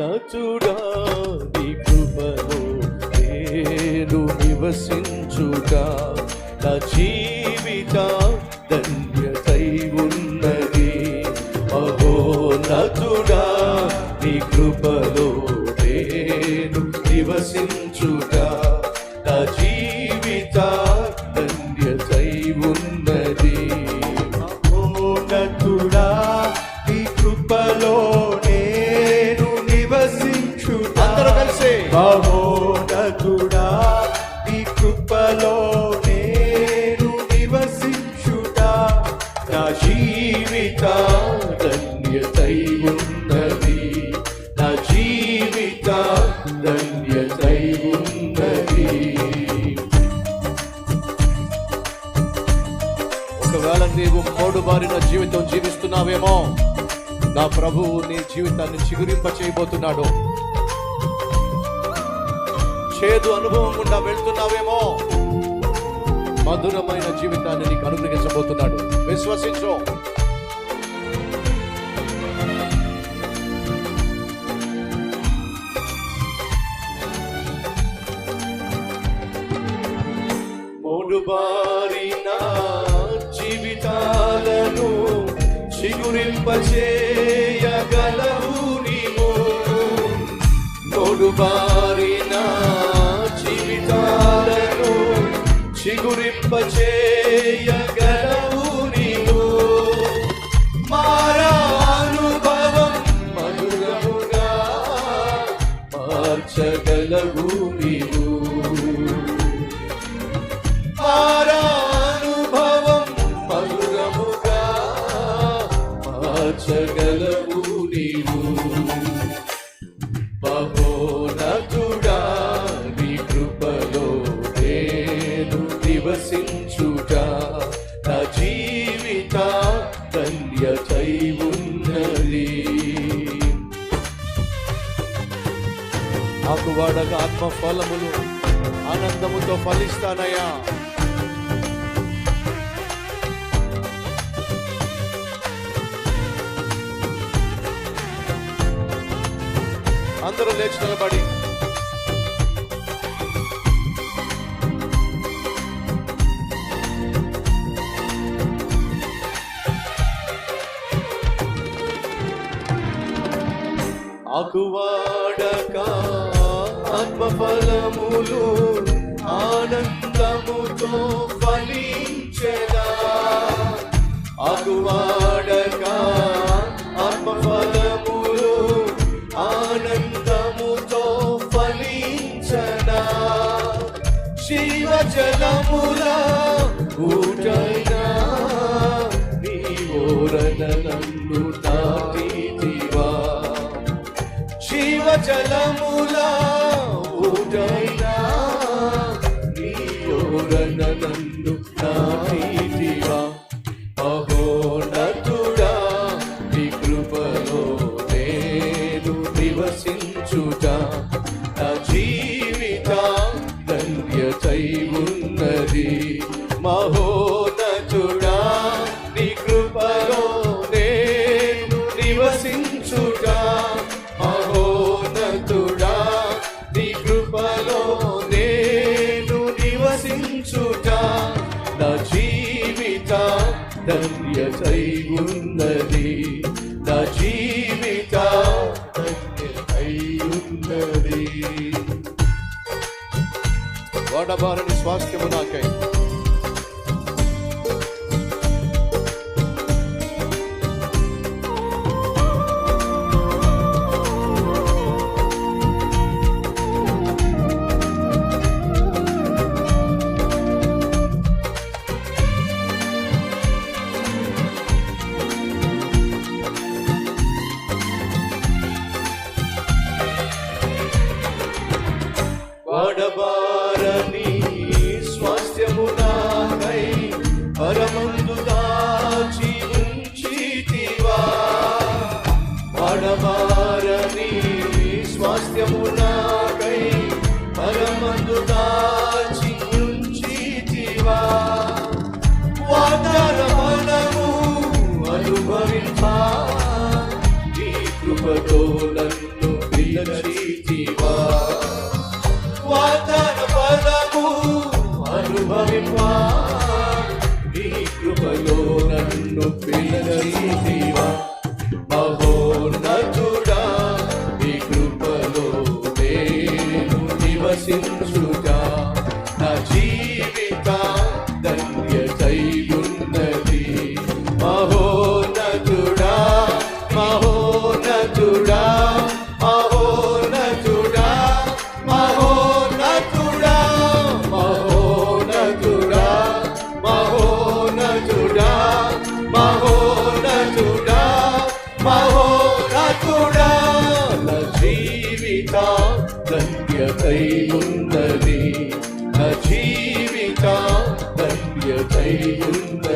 నచుడా నీ కృపలో నేను నివసించుగా. నా జీవిత ధన్యతై ఉన్నది. అహో నచుడా నీ కృపలో నేను నివసించుగా. నా జీవిత ధన్యతై ఉన్నది జీవిత ధన్యతై ఉన్నది ఒకవేళ నీవు మూడు బారిన జీవితం జీవిస్తున్నావేమో నా ప్రభువు నీ జీవితాన్ని చిగురింప చేయబోతున్నాడు చేదు అనుభవం గుండా వెళ్తున్నావేమో మధురమైన జీవితాన్ని నీకు అనుగ్రహించబోతున్నాడు. విశ్వసించు. మూడుబారిన జీవితాలను చిగురింపచేయగలవు నీవు. మూడు జీవితాలను చిగురింపచేయగలవు నీవు. మారా అనుభవం మధురముగా మార్చగలవు మార్చగలవు నీవు. బహోనతుడా నీ కృపలో నేను నివసించుట. నా జీవిత ధన్యతై ఉన్నది నాకు వాడక ఆత్మ ఫలములు ఆనందముతో ఫలిస్తానయ్యా. అందరూ లేచి నిలబడి. ఆకువాడక ఆత్మఫలములు ఆనందముతో ఫలించెదా. ఆకువాడ శివజలముల ఊటైనా నీ ఓరన నన్ను నాటితివా శివజలముల ఊటైనా నీ ఓరన నన్ను నాటితివా అహోనతుడా ఉన్నది మహోనతుడా వాడబారని స్వాస్థ్యము నాకై. భాగ్యము నాకై పరమందు దాచి ఉంచితివా. వాతారమణము అనుభవించా నీ కృపతో నన్ను పిలచితివా వాతారమణము అనుభవింపా. నీ కృపలో నన్ను పిలచితివా నివసించుట నా జీవిత ధన్యతయున్నది మహోనతుడా మహోనతుడా మహోనతుడా మహోనతుడా మహోనతుడా మహోనతుడా మహోనతుడా మహోనతుడా నా జీవిత ధన్యతయున్నది 也被人。